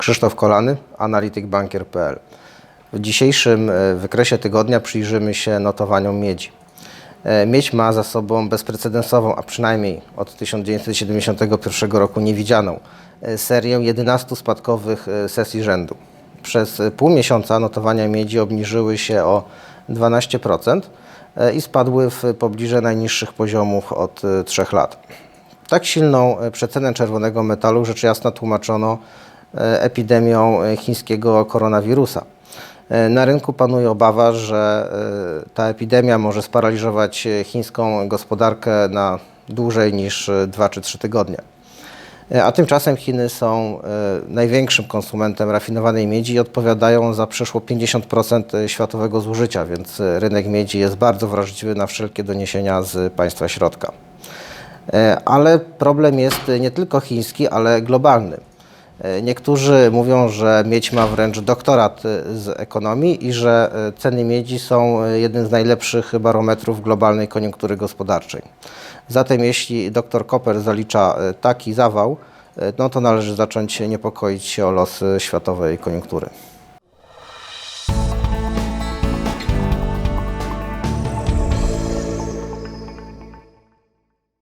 Krzysztof Kolany, analityk-bankier.pl. W dzisiejszym e, wykresie tygodnia przyjrzymy się notowaniom miedzi. E, Miedź ma za sobą bezprecedensową, a przynajmniej od 1971 roku niewidzianą e, serię 11 spadkowych sesji rzędu. Przez pół miesiąca notowania miedzi obniżyły się o 12% e, i spadły w pobliże najniższych poziomów od 3 lat. Tak silną przecenę czerwonego metalu rzecz jasna tłumaczono epidemią e, chińskiego koronawirusa. E, Na rynku panuje obawa, że e, ta epidemia może sparaliżować e, chińską gospodarkę na dłużej niż 2 czy 3 tygodnie. E, A tymczasem Chiny są e, największym konsumentem rafinowanej miedzi i odpowiadają za przeszło 50% światowego zużycia, więc e, rynek miedzi jest bardzo wrażliwy na wszelkie doniesienia z państwa środka. E, Ale problem jest nie tylko chiński, ale globalny. E, Niektórzy mówią, że miedź ma wręcz doktorat e, z ekonomii i że e, ceny miedzi są jednym z najlepszych barometrów globalnej koniunktury gospodarczej. Zatem jeśli dr Koper zalicza taki zawał, no to należy zacząć niepokoić się o losy światowej koniunktury.